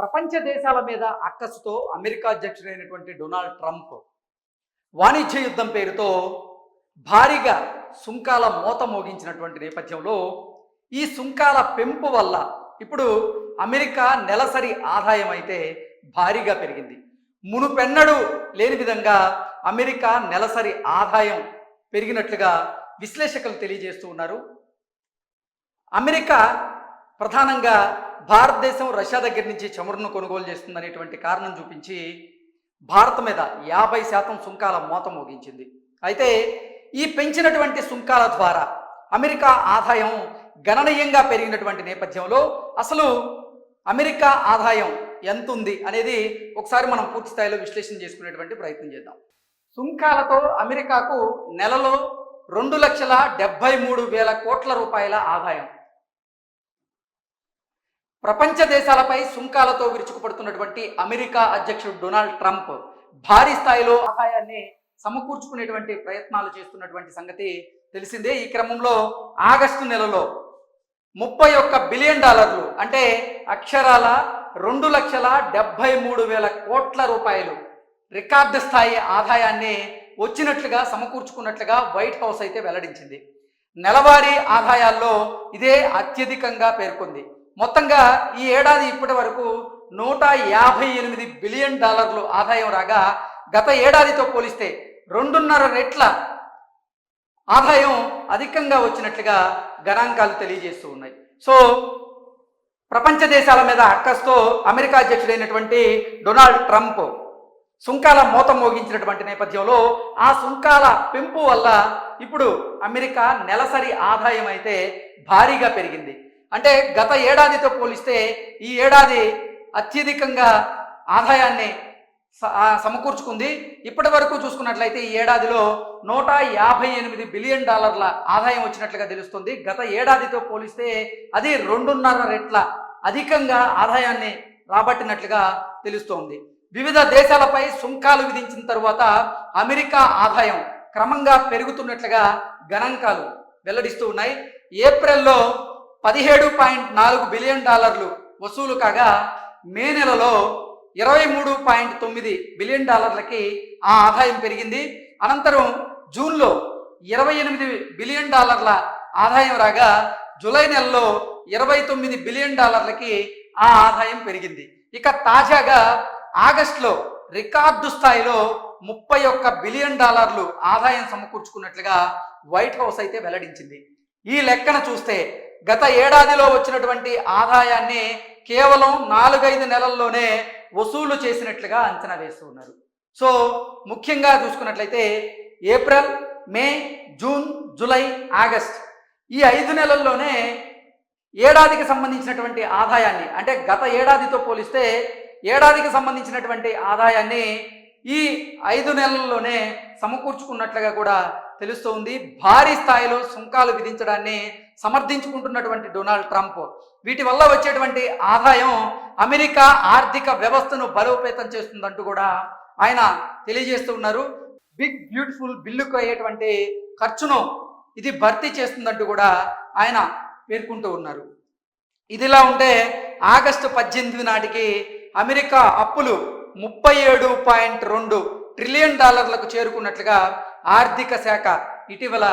ప్రపంచ దేశాల మీద అక్కసుతో అమెరికా అధ్యక్షుడైనటువంటి డొనాల్డ్ ట్రంప్ వాణిజ్య యుద్ధం పేరుతో భారీగా సుంకాల మోత మోగించినటువంటి నేపథ్యంలో ఈ సుంకాల పెంపు వల్ల ఇప్పుడు అమెరికా నెలసరి ఆదాయం అయితే భారీగా పెరిగింది. మునుపెన్నడూ లేని విధంగా అమెరికా నెలసరి ఆదాయం పెరిగినట్లుగా విశ్లేషకులు తెలియజేస్తూ ఉన్నారు. అమెరికా ప్రధానంగా భారతదేశం రష్యా దగ్గర నుంచి చమురును కొనుగోలు చేస్తుందనేటువంటి కారణం చూపించి భారత్ మీద యాభై శాతం సుంకాల మోత మోగించింది. అయితే ఈ పెంచినటువంటి సుంకాల ద్వారా అమెరికా ఆదాయం గణనీయంగా పెరిగినటువంటి నేపథ్యంలో అసలు అమెరికా ఆదాయం ఎంత ఉంది అనేది ఒకసారి మనం పూర్తి స్థాయిలో విశ్లేషణ చేసుకునేటువంటి ప్రయత్నం చేద్దాం. సుంకాలతో అమెరికాకు నెలలో రెండు లక్షల డెబ్బై మూడు వేల కోట్ల రూపాయల ఆదాయం. ప్రపంచ దేశాలపై సుంకాలతో విరుచుకుపడుతున్నటువంటి అమెరికా అధ్యక్షుడు డొనాల్డ్ ట్రంప్ భారీ స్థాయిలో సహాయాన్ని సమకూర్చుకునేటువంటి ప్రయత్నాలు చేస్తున్నటువంటి సంగతి తెలిసిందే. ఈ క్రమంలో ఆగస్టు నెలలో ముప్పై ఒక్క బిలియన్ డాలర్లు అంటే అక్షరాల రెండు లక్షల డెబ్బై మూడు వేల కోట్ల రూపాయలు రికార్డు స్థాయి ఆదాయాన్ని వచ్చినట్లుగా సమకూర్చుకున్నట్లుగా వైట్ హౌస్ అయితే వెల్లడించింది. నెలవారీ ఆదాయాల్లో ఇదే అత్యధికంగా పేర్కొంది. మొత్తంగా ఈ ఏడాది ఇప్పటి వరకు నూట యాభై ఎనిమిది బిలియన్ డాలర్లు ఆదాయం రాగా గత ఏడాదితో పోలిస్తే రెండున్నర రెట్ల ఆదాయం అధికంగా వచ్చినట్లుగా గణాంకాలు తెలియజేస్తూ ఉన్నాయి. సో ప్రపంచ దేశాల మీద అక్కస్తో అమెరికా అధ్యక్షుడైనటువంటి డొనాల్డ్ ట్రంప్ సుంకాల మూత మోగించినటువంటి నేపథ్యంలో ఆ సుంకాల పెంపు వల్ల ఇప్పుడు అమెరికా నెలసరి ఆదాయం అయితే భారీగా పెరిగింది. అంటే గత ఏడాదితో పోలిస్తే ఈ ఏడాది అత్యధికంగా ఆదాయాన్ని స- సమకూర్చుకుంది. ఇప్పటి వరకు చూసుకున్నట్లయితే ఈ ఏడాదిలో నూట యాభై ఎనిమిది బిలియన్ డాలర్ల ఆదాయం వచ్చినట్లుగా తెలుస్తుంది. గత ఏడాదితో పోలిస్తే అది రెండున్నర రెట్ల అధికంగా ఆదాయాన్ని రాబట్టినట్లుగా తెలుస్తోంది. వివిధ దేశాలపై సుంకాలు విధించిన తరువాత అమెరికా ఆదాయం క్రమంగా పెరుగుతున్నట్లుగా గణాంకాలు వెల్లడిస్తూ ఉన్నాయి. ఏప్రిల్లో పదిహేడు పాయింట్ నాలుగు బిలియన్ డాలర్లు వసూలు కాగా మే నెలలో ఇరవై మూడు పాయింట్ తొమ్మిది బిలియన్ డాలర్లకి ఆ ఆదాయం పెరిగింది. అనంతరం జూన్లో ఇరవై ఎనిమిది బిలియన్ డాలర్ల ఆదాయం రాగా జూలై నెలలో ఇరవై తొమ్మిది బిలియన్ డాలర్లకి ఆ ఆదాయం పెరిగింది. ఇక తాజాగా ఆగస్టులో రికార్డు స్థాయిలో ముప్పై ఒక్క బిలియన్ డాలర్లు ఆదాయం సమకూర్చుకున్నట్లుగా వైట్ హౌస్ అయితే వెల్లడించింది. ఈ లెక్కన చూస్తే గత ఏడాదిలో వచ్చినటువంటి ఆదాయాన్ని కేవలం నాలుగైదు నెలల్లోనే వసూలు చేసినట్లుగా అంచనా వేస్తూ ఉన్నారు. సో ముఖ్యంగా చూసుకున్నట్లయితే April May June July August ఈ ఐదు నెలల్లోనే ఏడాదికి సంబంధించినటువంటి ఆదాయాన్ని అంటే గత ఏడాదితో పోలిస్తే ఏడాదికి సంబంధించినటువంటి ఆదాయాన్ని ఈ ఐదు నెలల్లోనే సమకూర్చుకున్నట్లుగా కూడా తెలుస్తోంది. భారీ స్థాయిలో సుంకాలు విధించడాన్ని సమర్థించుకుంటున్నటువంటి డొనాల్డ్ ట్రంప్. వీటి వల్ల వచ్చేటువంటి ఆదాయం అమెరికా ఆర్థిక వ్యవస్థను బలోపేతం చేస్తుందంటూ కూడా ఆయన తెలియజేస్తూ ఉన్నారు. బిగ్ బ్యూటిఫుల్ బిల్లుకు అయ్యేటువంటి ఖర్చును ఇది భర్తీ చేస్తుందంటూ కూడా ఆయన పేర్కొంటూ ఉన్నారు. ఇదిలా ఉంటే ఆగస్టు పద్దెనిమిది నాటికి అమెరికా అప్పులు ముప్పై ఏడు పాయింట్ రెండు ట్రిలియన్ డాలర్లకు చేరుకున్నట్లుగా ఆర్థిక శాఖ ఇటీవల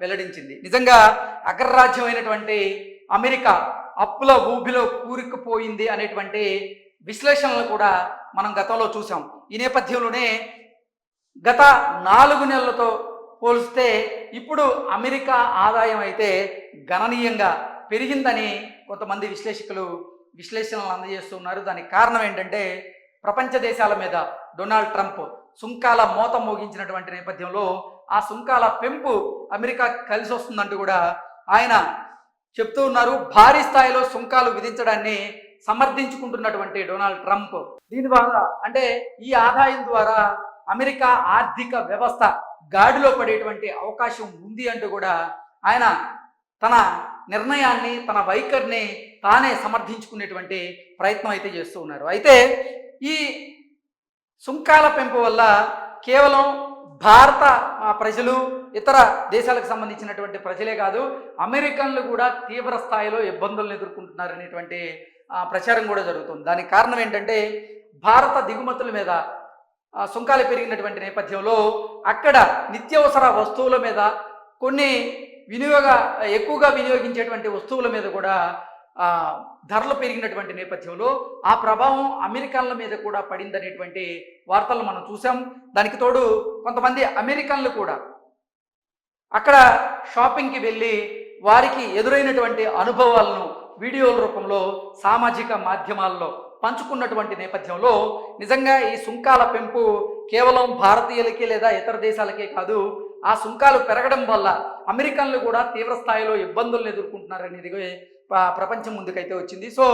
వెల్లడించింది. నిజంగా అగ్రరాజ్యమైనటువంటి అమెరికా అప్పుల ఊబిలో కూరుకుపోయింది అనేటువంటి విశ్లేషణలు కూడా మనం గతంలో చూసాం ఈ నేపథ్యంలోనే గత నాలుగు నెలలతో పోలిస్తే ఇప్పుడు అమెరికా ఆదాయం అయితే గణనీయంగా పెరిగిందని కొంతమంది విశ్లేషకులు విశ్లేషణలు అందజేస్తున్నారు. దానికి కారణం ఏంటంటే ప్రపంచ దేశాల మీద డొనాల్డ్ ట్రంప్ సుంకాల మోత మోగించినటువంటి నేపథ్యంలో ఆ సుంకాల పెంపు అమెరికా కలిసి వస్తుందంటూ కూడా ఆయన చెప్తూ ఉన్నారు. భారీ స్థాయిలో సుంకాలు విధించడాన్ని సమర్థించుకుంటున్నటువంటి డొనాల్డ్ ట్రంప్. దీని ద్వారా అంటే ఈ ఆదాయం ద్వారా అమెరికా ఆర్థిక వ్యవస్థ గాడిలో పడేటువంటి అవకాశం ఉంది అంటూ కూడా ఆయన తన నిర్ణయాన్ని తన వైఖరిని తానే సమర్థించుకునేటువంటి ప్రయత్నం అయితే చేస్తూ ఉన్నారు. అయితే ఈ సుంకాల పెంపు వల్ల కేవలం భారత ప్రజలు ఇతర దేశాలకు సంబంధించినటువంటి ప్రజలే కాదు అమెరికన్లు కూడా తీవ్ర స్థాయిలో ఇబ్బందులను ఎదుర్కొంటున్నారు అనేటువంటి ప్రచారం కూడా జరుగుతుంది. దానికి కారణం ఏంటంటే భారత దిగుమతుల మీద సుంకాలు పెరిగినటువంటి నేపథ్యంలో అక్కడ నిత్యావసర వస్తువుల మీద కొన్ని వినియోగ ఎక్కువగా వినియోగించేటువంటి వస్తువుల మీద కూడా ధరలు పెరిగినటువంటి నేపథ్యంలో ఆ ప్రభావం అమెరికన్ల మీద కూడా పడిందనేటువంటి వార్తలు మనం చూసాం దానికి తోడు కొంతమంది అమెరికన్లు కూడా అక్కడ షాపింగ్కి వెళ్ళి వారికి ఎదురైనటువంటి అనుభవాలను వీడియోల రూపంలో సామాజిక మాధ్యమాల్లో పంచుకున్నటువంటి నేపథ్యంలో నిజంగా ఈ సుంకాల పెంపు కేవలం భారతీయులకి లేదా ఇతర దేశాలకే కాదు ఆ సుంకాలు పెరగడం వల్ల అమెరికన్లు కూడా తీవ్ర స్థాయిలో ఇబ్బందులను ఎదుర్కొంటున్నారనేది ప్రపంచం ముందుకైతే వచ్చింది. సో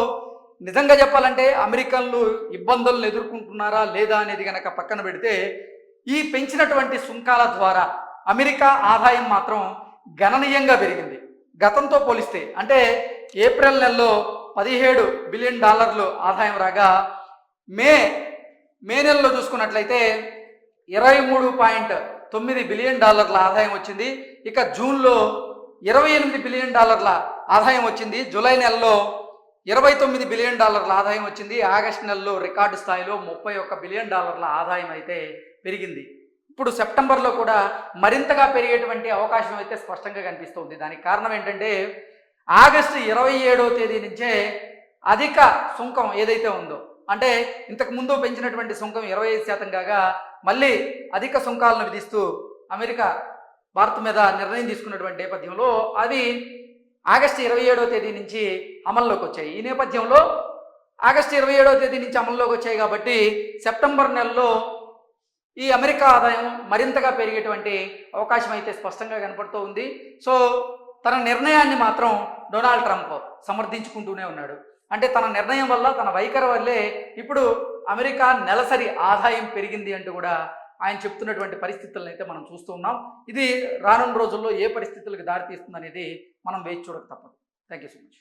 నిజంగా చెప్పాలంటే అమెరికన్లు ఇబ్బందులను ఎదుర్కొంటున్నారా లేదా అనేది కనుక పక్కన పెడితే ఈ పెంచినటువంటి సుంకాల ద్వారా అమెరికా ఆదాయం మాత్రం గణనీయంగా పెరిగింది. గతంతో పోలిస్తే అంటే ఏప్రిల్ నెలలో పదిహేడు బిలియన్ డాలర్లు ఆదాయం రాగా మే మే నెలలో చూసుకున్నట్లయితే ఇరవై మూడు పాయింట్ తొమ్మిది బిలియన్ డాలర్ల ఆదాయం వచ్చింది. ఇక జూన్లో ఇరవై ఎనిమిది బిలియన్ డాలర్ల ఆదాయం వచ్చింది. జూలై నెలలో ఇరవై తొమ్మిది బిలియన్ డాలర్ల ఆదాయం వచ్చింది. ఆగస్టు నెలలో రికార్డు స్థాయిలో ముప్పై ఒక్క బిలియన్ డాలర్ల ఆదాయం అయితే పెరిగింది. ఇప్పుడు సెప్టెంబర్లో కూడా మరింతగా పెరిగేటువంటి అవకాశం అయితే స్పష్టంగా కనిపిస్తుంది. దానికి కారణం ఏంటంటే ఆగస్టు ఇరవై ఏడవ తేదీ నుంచే అధిక సుంకం ఏదైతే ఉందో అంటే ఇంతకు ముందు పెంచినటువంటి సుంకం ఇరవై ఐదు శాతం కాగా మళ్ళీ అధిక సుంకాలను విధిస్తూ అమెరికా భారత్ మీద నిర్ణయం తీసుకున్నటువంటి నేపథ్యంలో అవి ఆగస్టు ఇరవై ఏడవ తేదీ నుంచి అమల్లోకి వచ్చాయి. ఈ నేపథ్యంలో ఆగస్టు ఇరవై ఏడవ తేదీ నుంచి అమల్లోకి వచ్చాయి కాబట్టి సెప్టెంబర్ నెలలో ఈ అమెరికా ఆదాయం మరింతగా పెరిగేటువంటి అవకాశం అయితే స్పష్టంగా కనపడుతూ ఉంది. సో తన నిర్ణయాన్ని మాత్రం డొనాల్డ్ ట్రంప్ సమర్థించుకుంటూనే ఉన్నాడు. అంటే తన నిర్ణయం వల్ల తన వైఖరి వల్లే ఇప్పుడు అమెరికా నెలసరి ఆదాయం పెరిగింది అంటూ కూడా ఆయన చెప్తున్నటువంటి పరిస్థితులను అయితే మనం చూస్తూ ఉన్నాం. ఇది రానున్న రోజుల్లో ఏ పరిస్థితులకు దారితీస్తుంది అనేది మనం వేచి చూడక తప్పదు. Thank you so much